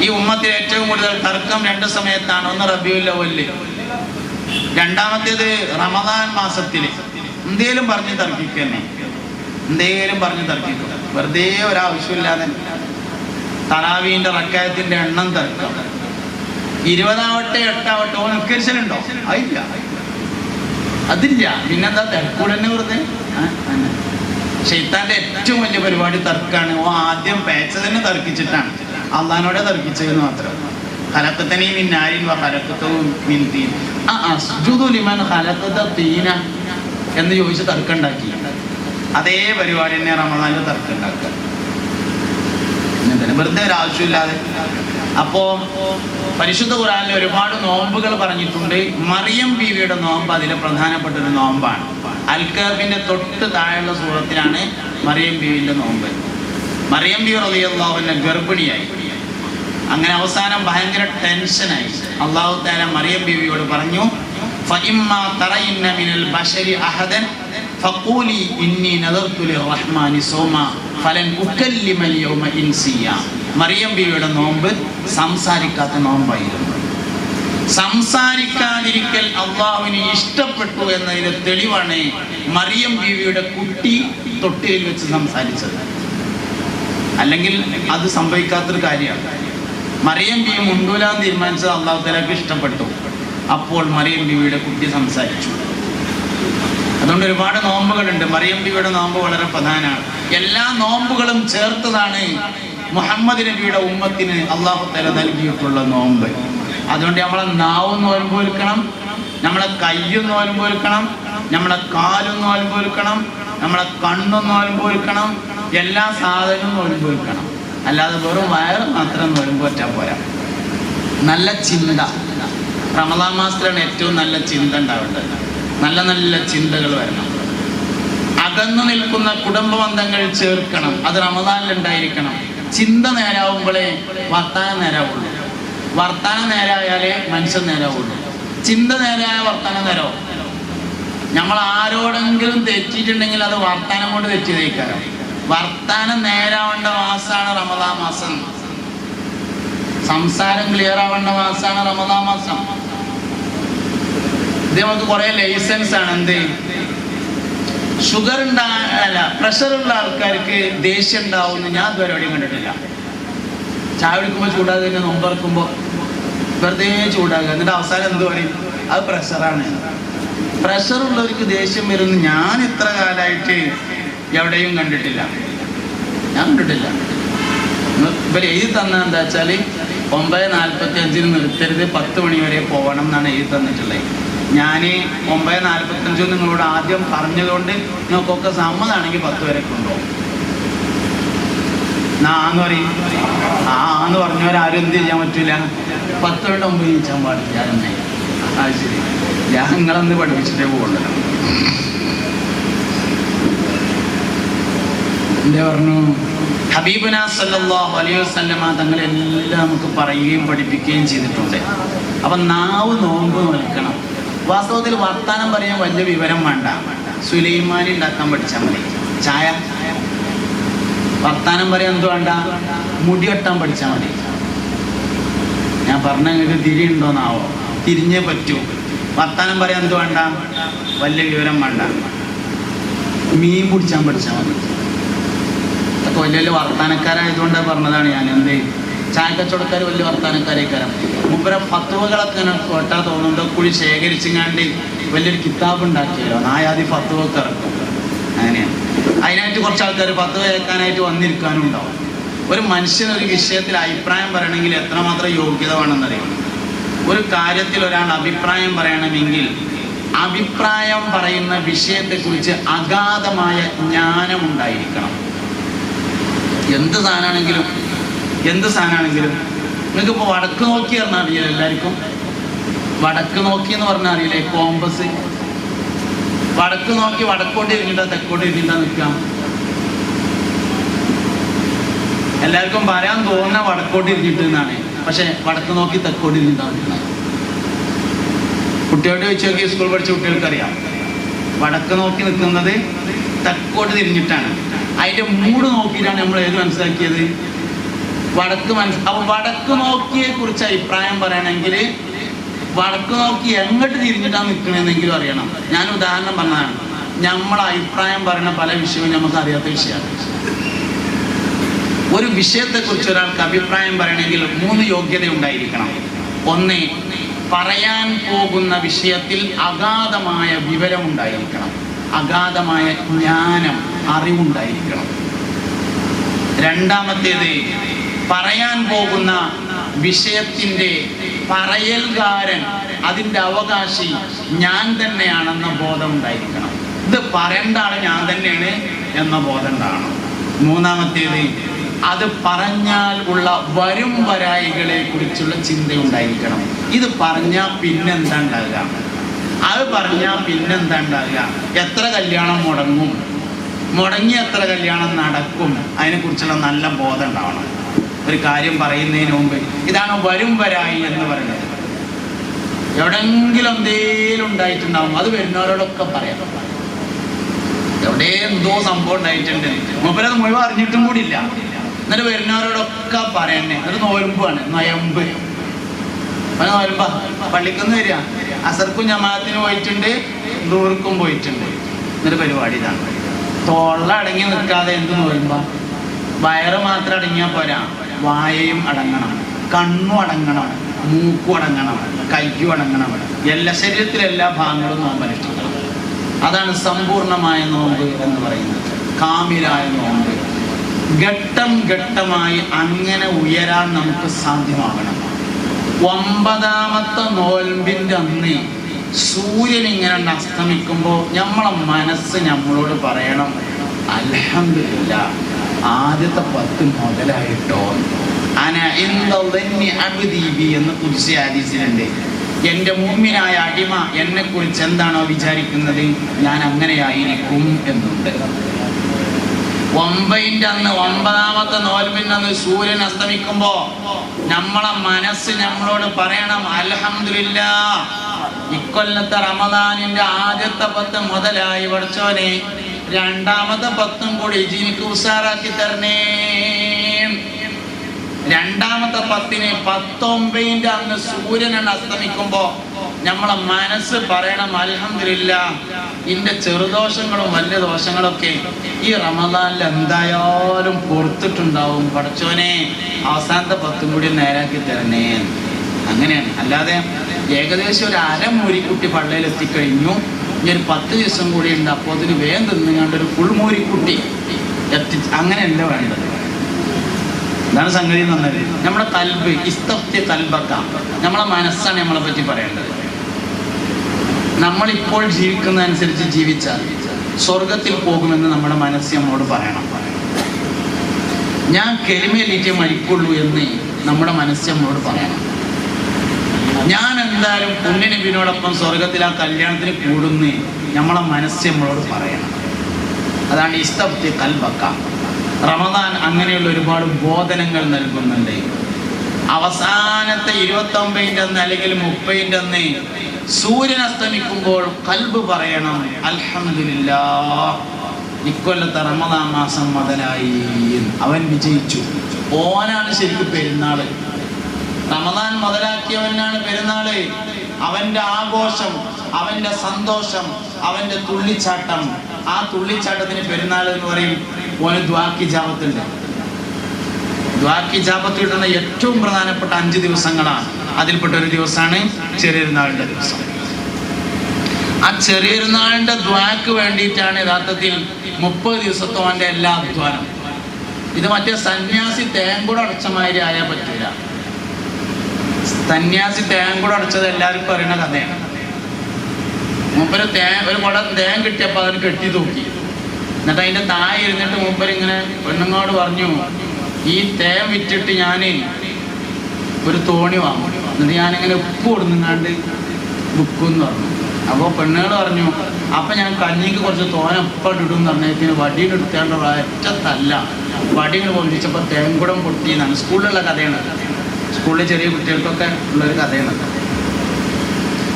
ഈ ഉമ്മത്തിൽ ഏറ്റവും കൂടുതൽ തർക്കം രണ്ട് സമയത്താണ്. ഒന്ന് റബിയുൽ അവൽ രണ്ടാമത്തേത് റമദാൻ മാസത്തിൽ എന്തേലും പറഞ്ഞ് തർക്കിക്കന്നെ. എന്തേലും പറഞ്ഞ് തർക്കിക്കും. വെറുതെ ഒരാവശ്യമില്ലാതെ. തറാവീന്റെ റക്കായത്തിന്റെ എണ്ണം തർക്കം. ഇരുപതാവട്ടെ എട്ടാവട്ടെ ഓ നിസ്കരിച്ചിട്ടുണ്ടോ അതില്ല. അതില്ല. പിന്നെന്താ? തിരക്കൂടന്നെ വെറുതെ. ആ, ഷെയ്ത്താന്റെ ഏറ്റവും വലിയ പരിപാടി തർക്കാണ്. ഓ ആദ്യം പേച്ച തന്നെ തർക്കിച്ചിട്ടാണ്. അള്ളഹാനോടെ തർക്കിച്ചതെന്ന് മാത്രം. ഹലക്കത്തനെ മിൻ നാരിൻ വ ഹലക്കത്തവും മിൻ തീൻ. ആ അസ്ജുദു ലിമൻ ഹലക്കത്ത തീന എന്ന് ചോദിച്ച് തർക്കുണ്ടാക്കി അതേ പരിപാടി തന്നെ റമദാനിൽ തർക്കുണ്ടാക്കുക വെറുതെ ഒരു അപ്പോ പരിശുദ്ധ ഖുറാനിൽ ഒരുപാട് നോമ്പുകൾ പറഞ്ഞിട്ടുണ്ട്. മറിയം ബീവിയുടെ നോമ്പ് അതിലെ പ്രധാനപ്പെട്ട ഒരു നോമ്പാണ്. അൽക്കാബിന്റെ തൊട്ട് താഴെയുള്ള സൂറത്തിലാണ് മറിയം ബീവിന്റെ നോമ്പ്. മറിയം ബി റളിയല്ലാഹുവിനെ ഗർഭിണിയായി. അങ്ങനെ അവസാനം ഭയങ്കര ടെൻഷനായി. അള്ളാഹു താല മറിയം ബീവിയോട് പറഞ്ഞു മറിയം ബീവിയുടെ നോമ്പ് സംസാരിക്കാത്ത നോമ്പായിരുന്നു. സംസാരിക്കാതിരിക്കൽ അള്ളാഹുവിന് ഇഷ്ടപ്പെട്ടു എന്നതിന് തെളിവാണ് മറിയം ബീവിയുടെ കുട്ടി തൊട്ടിയിൽ വെച്ച് സംസാരിച്ചത്. അല്ലെങ്കിൽ അത് സംഭവിക്കാത്തൊരു കാര്യമാണ്. മറിയം ബി മുണ്ടൂലാൻ തീരുമാനിച്ചത് അള്ളാഹു തലാക്ക് ഇഷ്ടപ്പെട്ടു. അപ്പോൾ മറിയം ബിവിയുടെ കുട്ടി സംസാരിച്ചു. അതുകൊണ്ട് ഒരുപാട് നോമ്പുകളുണ്ട്. മറിയം ബിവിയുടെ നോമ്പ് വളരെ പ്രധാനമാണ്. എല്ലാ നോമ്പുകളും ചേർത്തതാണ് മുഹമ്മദ് നബിയുടെ ഉമ്മത്തിന് അള്ളാഹു തല നൽകിയിട്ടുള്ള നോമ്പ്. അതുകൊണ്ട് നമ്മളെ നാവും നോൽമ്പോൽക്കണം നമ്മളെ കയ്യും നോൽമ്പോൽക്കണം നമ്മളെ കാലും നോൽമ്പോൽക്കണം നമ്മളെ കണ്ണും നോൽമ്പോൽക്കണം എല്ലാ സാധനവും നോൽമ്പോൽക്കണം അല്ലാതെ വെറും വയറ് മാത്രം നോൽമ്പോറ്റാൻ പോരാ. നല്ല ചിന്ത. റമദാൻ മാസത്തിലാണ് ഏറ്റവും നല്ല ചിന്ത ഉണ്ടാവേണ്ടത്. നല്ല നല്ല ചിന്തകൾ വരണം. അകന്നു നിൽക്കുന്ന കുടുംബ ബന്ധങ്ങൾ ചേർക്കണം. അത് റമദാനിൽ ഉണ്ടായിരിക്കണം. ചിന്ത നേരാവുമ്പോഴേ വർത്താനം നേരാവുള്ളൂ. വർത്താനം നേരായാലേ മനുഷ്യൻ നേരാവുള്ളൂ. ചിന്ത നേരായ വർത്താനം നേരാവും നമ്മൾ ആരോടെങ്കിലും തെറ്റിയിട്ടുണ്ടെങ്കിൽ അത് വർത്താനം കൊണ്ട് തെറ്റിയതേക്കാരം വർത്താനം നേരാവേണ്ട മാസമാണ് റമദാൻ മാസം സംസാരം ക്ലിയർ ആവേണ്ട മാസമാണ് റമദാ മാസം. ഇത് നമുക്ക് കുറെ ലൈസൻസ് ആണ്. എന്ത്? ഷുഗർ ഉണ്ടാ അല്ല പ്രഷർ ഉള്ള ആൾക്കാർക്ക് ദേഷ്യം ഉണ്ടാവുമെന്ന് ഞാൻ ഇതുവരെ എവിടെയും കണ്ടിട്ടില്ല. ചായ കുടിക്കുമ്പോൾ ചൂടാതെ തന്നെ നോമ്പറക്കുമ്പോൾ വെറുതെ ചൂടാകുക. എന്നിട്ട് അവസാനം എന്ത് പറയും? അത് പ്രഷറാണ് പ്രഷർ ഉള്ളവർക്ക് ദേഷ്യം വരുമെന്ന് ഞാൻ ഇത്ര കാലമായിട്ട് എവിടെയും കണ്ടിട്ടില്ല. ഞാൻ കണ്ടിട്ടില്ല. ഇവർ എഴുതി തന്ന എന്താ വെച്ചാൽ ഒമ്പത് നാൽപ്പത്തി അഞ്ചിന് നിർത്തരുത്. പത്ത് മണി വരെ പോകണം എന്നാണ് എഴുതി തന്നിട്ടുള്ളത്. ഞാൻ ഒമ്പത് നാൽപ്പത്തഞ്ച് നിങ്ങളോട് ആദ്യം പറഞ്ഞതുകൊണ്ട് നിങ്ങൾക്കൊക്കെ സമ്മതമാണെങ്കിൽ പത്ത് വരെ കൊണ്ടുപോകും. നാന്ന് പറയും. ആ എന്ന് പറഞ്ഞവരാരും എന്ത് ചെയ്യാൻ പറ്റില്ല പത്ത് വരെ ഒമ്പത് ജയിച്ചാൻ പാടില്ല തന്നെ അത് ശരി. ഞാൻ നിങ്ങളന്ന് പഠിപ്പിച്ചിട്ടേ പോകുള്ളൂ എന്താ പറഞ്ഞു? ഹബീബുന സല്ലല്ലാഹു അലൈഹി വസല്ലമ തങ്ങളെല്ലാം നമുക്ക് പറയുകയും പഠിപ്പിക്കുകയും ചെയ്തിട്ടുണ്ട്. അപ്പൊ നാവ് നോമ്പ് നിൽക്കണം. വാസ്തവത്തിൽ വർത്താനം പറയാൻ വലിയ വിവരം വേണ്ട. സുലൈമാനി ഉണ്ടാക്കാൻ പഠിച്ചാൽ മതി. ചായ? വർത്താനം പറയാൻ എന്ത് വേണ്ട? മുടി വെട്ടാൻ പഠിച്ചാൽ മതി. ഞാൻ പറഞ്ഞ നിങ്ങൾക്ക് തിരിയുണ്ടോന്നാവോ തിരിഞ്ഞേ പറ്റൂ. വർത്താനം പറയാൻ എന്ത് വേണ്ട? വലിയ വിവരം വേണ്ട. മീൻ പിടിച്ചാൻ പഠിച്ചാൽ മതി. വലിയ വലിയ വർത്താനക്കാരായതുകൊണ്ടാണ് പറഞ്ഞതാണ് ഞാൻ എന്ത് ചായക്കച്ചവടക്കാർ വലിയ വർത്താനക്കാരേക്കാരം. മുമ്പര ഫത്തുവകളൊക്കെ ഇങ്ങനെ കേട്ടാ തോന്നുന്നുണ്ടോ കൂടി ശേഖരിച്ചിങ്ങാണ്ട് വലിയൊരു കിതാബ് ഉണ്ടാക്കിയല്ലോ. നായാതി ഫത്തുവൊക്കെ ഇറക്കും. അങ്ങനെയാണ് അതിനായിട്ട് കുറച്ച് ആൾക്കാർ ഫത്തുവ കേൾക്കാനായിട്ട് വന്നിരിക്കാനും ഉണ്ടാവും ഒരു മനുഷ്യൻ ഒരു വിഷയത്തിൽ അഭിപ്രായം പറയണമെങ്കിൽ എത്രമാത്രം യോഗ്യത വേണമെന്നറിയാം? ഒരു കാര്യത്തിൽ ഒരാൾ അഭിപ്രായം പറയണമെങ്കിൽ അഭിപ്രായം പറയുന്ന വിഷയത്തെക്കുറിച്ച് അഗാധമായ ജ്ഞാനം ഉണ്ടായിരിക്കണം എന്ത് സാധനമാണെങ്കിലും എന്ത് സാധനമാണെങ്കിലും നിങ്ങൾക്ക് ഇപ്പോൾ വടക്ക് നോക്കി പറഞ്ഞാൽ അറിയില്ല എല്ലാവർക്കും? വടക്ക് നോക്കി എന്ന് പറഞ്ഞാൽ അറിയില്ലേ കോമ്പസ്? വടക്ക് നോക്കി വടക്കോട്ട് ഇരുന്നിട്ടാ തെക്കോട്ട് ഇരുന്നിട്ടാ നിൽക്കാം എല്ലാവർക്കും പറയാൻ തോന്നുന്ന വടക്കോട്ട് ഇരുന്നിട്ട് എന്നാണ് പക്ഷെ വടക്ക് നോക്കി തെക്കോട്ട് ഇരുന്നിട്ടാ നിൽക്കുന്നത് കുട്ടിയോട് ചോദിച്ചു നോക്കി സ്കൂൾ പഠിച്ച കുട്ടികൾക്ക് അറിയാം വടക്ക് നോക്കി നിൽക്കുന്നത് തെക്കോട്ട് തിരിഞ്ഞിട്ടാണ്. അതിന്റെ മൂട് നോക്കിയിട്ടാണ് നമ്മൾ ഏത് മനസ്സിലാക്കിയത്? വടക്ക് മനസ് അപ്പൊ വടക്ക് നോക്കിയെ കുറിച്ച് അഭിപ്രായം പറയണമെങ്കിൽ വടക്ക് നോക്കി എങ്ങോട്ട് തിരിഞ്ഞിട്ടാണ് നിൽക്കണമെന്നെങ്കിലും അറിയണം. ഞാൻ ഉദാഹരണം പറഞ്ഞതാണ്. നമ്മളെ അഭിപ്രായം പറയുന്ന പല വിഷയവും നമുക്ക് അറിയാത്ത വിഷയമാണ്. ഒരു വിഷയത്തെക്കുറിച്ച് ഒരാൾക്ക് അഭിപ്രായം പറയണമെങ്കിൽ മൂന്ന് യോഗ്യത ഉണ്ടായിരിക്കണം. ഒന്ന് പറയാൻ പോകുന്ന വിഷയത്തിൽ അഗാധമായ വിവരം ഉണ്ടായിരിക്കണം അഗാധമായ ജ്ഞാനം. അറിവുണ്ടായിരിക്കണം. രണ്ടാമത്തേത് പറയാൻ പോകുന്ന വിഷയത്തിന്റെ പറയൽകാരൻ അതിന്റെ അവകാശി ഞാൻ തന്നെയാണെന്ന ബോധം ഉണ്ടായിരിക്കണം ഇത് പറയേണ്ട ആൾ ഞാൻ തന്നെയാണ് എന്ന ബോധം ഉണ്ടാകണം. മൂന്നാമത്തേത് അത് പറഞ്ഞാൽ ഉള്ള വരും വരായികളെ കുറിച്ചുള്ള ചിന്ത ഉണ്ടായിരിക്കണം ഇത് പറഞ്ഞാൽ പിന്നെന്താ ഉണ്ടാകുക അത് പറഞ്ഞാൽ പിന്നെന്താ ഉണ്ടാകുക എത്ര കല്യാണം മുടങ്ങും? മുടങ്ങി എത്ര കല്യാണം നടക്കും. അതിനെക്കുറിച്ചുള്ള നല്ല ബോധം ഉണ്ടാവണം. ഒരു കാര്യം പറയുന്നതിന് മുമ്പ് ഇതാണ് വരും വരായി എന്ന് പറയുന്നത്. എവിടെങ്കിലും എന്തേലും ഉണ്ടായിട്ടുണ്ടാവും. അത് വരുന്നവരോടൊക്കെ പറയാം. എവിടെ എന്തോ സംഭവം ഉണ്ടായിട്ടുണ്ട്. മൂപ്പരത് മുഴുവൻ അറിഞ്ഞിട്ടും കൂടി ഇല്ല എന്നിട്ട് വരുന്നവരോടൊക്കെ പറയണേ ഒരു നോയമ്പാണ് നൊയമ്പ്. നോയമ്പ പള്ളിക്കൊന്ന് വരിക. അസർക്കും ജമാഅത്തിന് പോയിട്ടുണ്ട്. ദൂർക്കും പോയിട്ടുണ്ട്. എന്നൊരു പരിപാടി ഇതാണ്. തൊള്ള അടങ്ങി നിൽക്കാതെ എന്ത് നോയമ്പ? വയറ് മാത്രം അടങ്ങിയാൽ പോരാ. വായയും അടങ്ങണം. കണ്ണും അടങ്ങണം. മൂക്കും അടങ്ങണം. കയ്യും അടങ്ങണം. എല്ലാ ശരീരത്തിലെ എല്ലാ ഭാഗങ്ങളും നോമ്പ് അനുഷ്ഠിക്കണം അതാണ് സമ്പൂർണമായ നോമ്പ് എന്ന് പറയുന്നത്. കാമിലായ നോമ്പ്. ഘട്ടം ഘട്ടമായി അങ്ങനെ ഉയരാൻ നമുക്ക് സാധ്യമാകണം. ഒമ്പതാമത്തെ നോൽമ്പിന്റെ അന്ന് സൂര്യൻ ഇങ്ങനെ അസ്തമിക്കുമ്പോൾ നമ്മളെ മനസ്സ് നമ്മളോട് പറയണം അലഹമില്ല ആദ്യത്തെ പത്ത് മുതലായിട്ടോ? അന എന്നി കുറിച്ച് എന്റെ മുമ്മിനായ അടിമ എന്നെ കുറിച്ച് എന്താണോ വിചാരിക്കുന്നത്? ഞാൻ അങ്ങനെയായിരിക്കും എന്നുണ്ട്. ഒമ്പതിന്റെ അന്ന് ഒമ്പതാമത്തെ നോൽമ്പിന്റെ അന്ന് സൂര്യൻ അസ്തമിക്കുമ്പോൾ നമ്മളെ മനസ്സ് നമ്മളോട് പറയണം അൽഹംദുലില്ല ഇക്കൊല്ലത്തെ റമദാനിന്റെ ആദ്യത്തെ പത്ത് മുതലായി പഠിച്ചോനെ രണ്ടാമത്തെ പത്തും കൂടി ജീവിക്ക് ഉഷാറാക്കി തരണേ. രണ്ടാമത്തെ പത്തിന് പത്തൊമ്പതിന്റെ അന്ന് സൂര്യനാണ് അസ്തമിക്കുമ്പോ നമ്മളെ മനസ്സ് പറയണം അലഹമില്ല ഇന്റെ ചെറുദോഷങ്ങളും വലിയ ദോഷങ്ങളൊക്കെ ഈ റമദാനിൽ എന്തായാലും പൊറത്തിട്ടുണ്ടാവും പഠിച്ചോനെ അവസാനത്തെ പത്തും കൂടി നേരാക്കി തരണേ. അങ്ങനെയാണ്. അല്ലാതെ ഏകദേശം ഒരു അരമൂരിക്കുട്ടി പള്ളയിൽ എത്തിക്കഴിഞ്ഞു. ഇനി ഒരു പത്ത് ദിവസം കൂടി ഉണ്ട്. അപ്പോൾ അതിന് വേഗം തിന്നുകൊണ്ട് ഒരു ഫുൾ മൂരിക്കുട്ടി എത്തി. അങ്ങനെയല്ല വേണ്ടത്. ഇതാണ് സംഗതി എന്ന് പറഞ്ഞത് നമ്മുടെ തൽബ് ഇസ്തഫ്തി തൽബക്ക നമ്മളെ മനസ്സാണ് നമ്മളെ പറ്റി പറയേണ്ടത്. നമ്മളിപ്പോൾ ജീവിക്കുന്നതനുസരിച്ച് ജീവിച്ചാൽ സ്വർഗത്തിൽ പോകുമെന്ന് നമ്മുടെ മനസ്സ് നമ്മളോട് പറയണം. ഞാൻ കെരിമേലിറ്റേ മരിക്കുള്ളൂ എന്ന് നമ്മുടെ മനസ്സ് നമ്മളോട് പറയണം. ഞാൻ എന്തായാലും പുണ്യനബിനോടൊപ്പം സ്വർഗത്തിൽ ആ കല്യാണത്തിന് കൂടുന്ന് നമ്മളെ മനസ്സ് നമ്മളോട് പറയണം. അതാണ് ഇസ്തഫ്തി കൽബക്ക. റമദാൻ അങ്ങനെയുള്ള ഒരുപാട് ബോധനങ്ങൾ നൽകുന്നുണ്ട്. അവസാനത്തെ ഇരുപത്തി ഒമ്പതിന്റെ അന്ന് അല്ലെങ്കിൽ മുപ്പതിന്റെ അന്ന് സൂര്യൻ അസ്തമിക്കുമ്പോൾ കൽബ് പറയണം അലഹമില്ല ഇക്കൊല്ലത്തെ റമദാൻ മാസം മുതലായി. അവൻ വിജയിച്ചു. ഓനാണ് ശരിക്കും പെരുന്നാൾ. റമദാൻ മുതലാക്കിയവനാണ് പെരുന്നാൾ. അവന്റെ ആഘോഷം അവന്റെ സന്തോഷം അവന്റെ തുള്ളിച്ചാട്ടം. ആ തുള്ളിച്ചാട്ടത്തിന് പെരുന്നാൾ എന്ന് പറയും. ഓന് ദ്വാക്കി ജാപത്തുണ്ട്. ദ്വാക്കി ജാപത്ത് കിട്ടുന്ന ഏറ്റവും പ്രധാനപ്പെട്ട അഞ്ച് ദിവസങ്ങളാണ്. അതിൽപ്പെട്ട ഒരു ദിവസമാണ് ചെറിയൊരുനാളിന്റെ ദിവസം. ആ ചെറിയൊരുനാളിന്റെ ദ്വാക്ക് വേണ്ടിയിട്ടാണ് യഥാർത്ഥത്തിൽ മുപ്പത് ദിവസത്തോന്റെ എല്ലാ അധ്വാനം. ഇത് മറ്റേ സന്യാസി തേങ്കുട അടച്ചമാരി ആയാൽ പറ്റൂല. സന്യാസി തേങ്കുട അടച്ചത് എല്ലാവർക്കും അറിയുന്ന കഥയാണ്. മൂപ്പര് തേ ഒരു കുടം തേൻ കിട്ടിയപ്പോൾ അതിന് കെട്ടി തൂക്കി. എന്നിട്ട് അതിന്റെ താഴെ ഇരുന്നിട്ട് മൂപ്പരിങ്ങനെ പെണ്ണുങ്ങളോട് പറഞ്ഞു ഈ തേൻ വിറ്റിട്ട് ഞാൻ ഒരു തോണി വാങ്ങും. എന്നിട്ട് ഞാനിങ്ങനെ ഉപ്പ് കൊടുങ്ങാണ്ട് വിൽക്കുമെന്ന് പറഞ്ഞു. അപ്പോൾ പെണ്ണുകൾ പറഞ്ഞു അപ്പം ഞാൻ കഞ്ഞിക്ക് കുറച്ച് തോന ഉപ്പട്ട് ഇടും എന്ന് പറഞ്ഞതിന് വടിയുടെ എടുത്തേണ്ട ഒറ്റ തല്ല. വടികൾ പൊന്തിച്ചപ്പോൾ തേൻകുടം പൊട്ടി എന്നാണ്. സ്കൂളിലുള്ള കഥയാണ് സ്കൂളിലെ ചെറിയ കുട്ടികൾക്കൊക്കെ ഉള്ളൊരു കഥയാണ്.